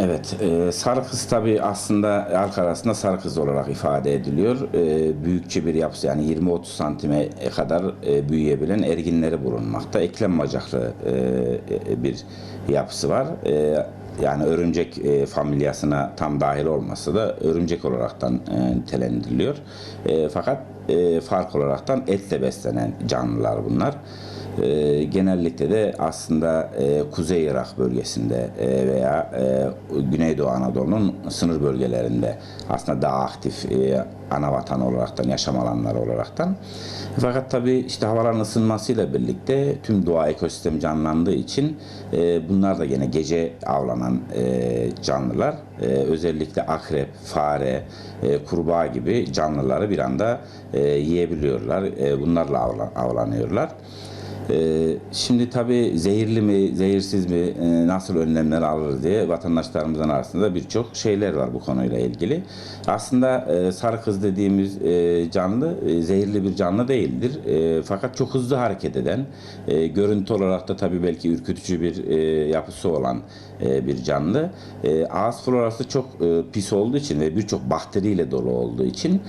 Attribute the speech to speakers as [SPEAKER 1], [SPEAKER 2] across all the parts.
[SPEAKER 1] Evet, e, sarı kız tabi aslında halk arasında sarı kız olarak ifade ediliyor. E, büyükçe bir yapısı yani 20-30 santime kadar e, büyüyebilen erginleri bulunmakta. Eklem bacaklı e, e, bir yapısı var. E, yani örümcek e, familyasına tam dahil olması da örümcek olaraktan e, nitelendiriliyor. E, fakat e, fark olaraktan etle beslenen canlılar bunlar. E, genellikle de aslında e, Kuzey Irak bölgesinde e, veya e, Güneydoğu Anadolu'nun sınır bölgelerinde aslında daha aktif e, ana vatan olaraktan, yaşam alanları olaraktan. Fakat tabii işte havaların ısınmasıyla birlikte tüm doğa ekosistemi canlandığı için e, bunlar da yine gece avlanan e, canlılar. E, özellikle akrep, fare, e, kurbağa gibi canlıları bir anda e, yiyebiliyorlar. E, bunlarla avla- avlanıyorlar. Ee, şimdi tabii zehirli mi, zehirsiz mi, e, nasıl önlemler alır diye vatandaşlarımızın arasında birçok şeyler var bu konuyla ilgili. Aslında e, sarı kız dediğimiz e, canlı zehirli bir canlı değildir. Fakat çok hızlı hareket eden, görüntü olarak da tabii belki ürkütücü bir yapısı olan bir canlı. E, ağız florası çok pis olduğu için ve birçok bakteriyle dolu olduğu için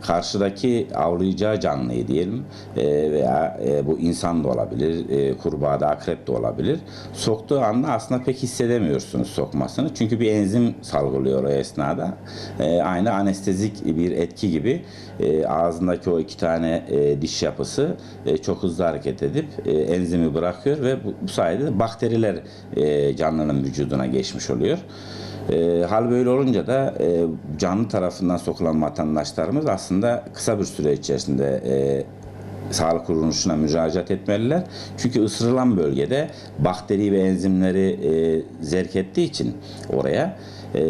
[SPEAKER 1] karşıdaki avlayacağı canlıyı diyelim veya bu insan da olabilir, e, kurbağa da akrep de olabilir. Soktuğu anda aslında pek hissedemiyorsunuz sokmasını. Çünkü bir enzim salgılıyor o esnada. E, aynı anestezik bir etki gibi e, ağzındaki o iki tane e, diş yapısı e, çok hızlı hareket edip e, enzimi bırakıyor ve bu, bu sayede de bakteriler e, canlının vücuduna geçmiş oluyor. E, hal böyle olunca da e, canlı tarafından sokulan vatandaşlarımız aslında kısa bir süre içerisinde e, sağlık kuruluşuna müracaat etmeliler. Çünkü ısırılan bölgede bakteri ve enzimleri e, zerk ettiği için oraya e,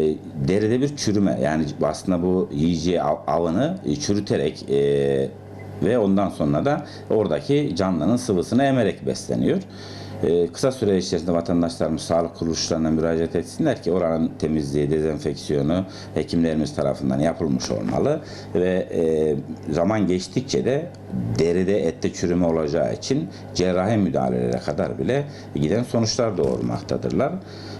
[SPEAKER 1] deride bir çürüme yani aslında bu yiyeceği av- avını e, çürüterek e, ve ondan sonra da oradaki canlının sıvısını emerek besleniyor. Ee, kısa süre içerisinde vatandaşlarımız sağlık kuruluşlarına müracaat etsinler ki oranın temizliği, dezenfeksiyonu hekimlerimiz tarafından yapılmış olmalı ve e, zaman geçtikçe de deride ette çürüme olacağı için cerrahi müdahalelere kadar bile giden sonuçlar doğurmaktadırlar.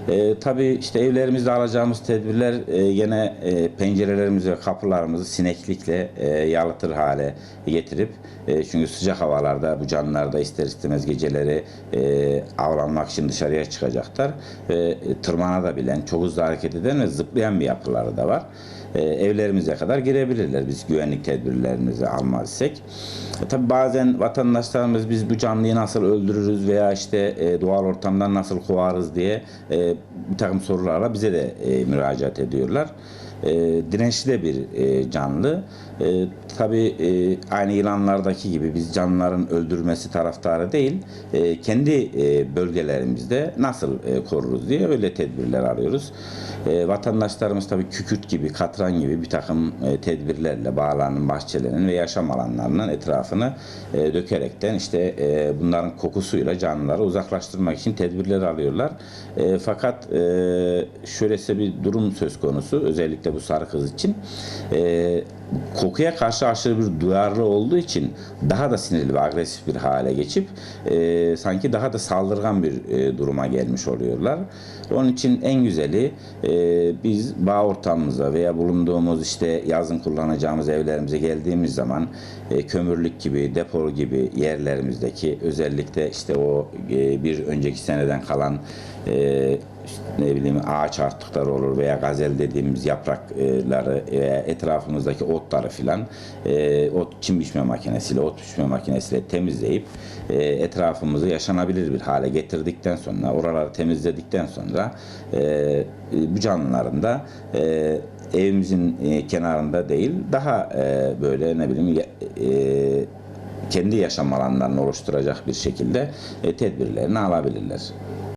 [SPEAKER 1] E, tabii işte evlerimizde alacağımız tedbirler e, gene e, pencerelerimizi ve kapılarımızı sineklikle e, yalıtır hale getirip e, çünkü sıcak havalarda bu canlılar da ister istemez geceleri e, avlanmak için dışarıya çıkacaklar ve e, tırmanabilen, çok hızlı hareket eden ve zıplayan bir yapıları da var. E, evlerimize kadar girebilirler biz güvenlik tedbirlerimizi almazsak. E, tabii bazen vatandaşlarımız biz bu canlıyı nasıl öldürürüz veya işte e, doğal ortamdan nasıl kovarız diye e, bir takım sorularla bize de e, müracaat ediyorlar. E, dirençli de bir e, canlı. E, tabii e, aynı yılanlardaki gibi biz canlıların öldürmesi taraftarı değil, e, kendi e, bölgelerimizde nasıl e, koruruz diye öyle tedbirler alıyoruz. E, vatandaşlarımız tabii kükürt gibi, katran gibi bir takım e, tedbirlerle bağlarının, bahçelerinin ve yaşam alanlarının etrafını e, dökerekten işte e, bunların kokusuyla canlıları uzaklaştırmak için tedbirler alıyorlar. E, fakat e, şöylese bir durum söz konusu özellikle bu sarı kız için. E, kokuya karşı aşırı bir duyarlı olduğu için daha da sinirli ve agresif bir hale geçip e, sanki daha da saldırgan bir e, duruma gelmiş oluyorlar. Onun için en güzeli e, biz bağ ortamımıza veya bulunduğumuz işte yazın kullanacağımız evlerimize geldiğimiz zaman e, kömürlük gibi, depo gibi yerlerimizdeki özellikle işte o e, bir önceki seneden kalan e, işte ne bileyim ağaç artıkları olur veya gazel dediğimiz yaprakları e, etrafımızdaki otları filan e, ot çim biçme makinesiyle, ot biçme makinesiyle temizleyip e, etrafımızı yaşanabilir bir hale getirdikten sonra, oraları temizledikten sonra e, bu canlıların da e, evimizin e, kenarında değil daha e, böyle ne bileyim e, kendi yaşam alanlarını oluşturacak bir şekilde e, tedbirlerini alabilirler.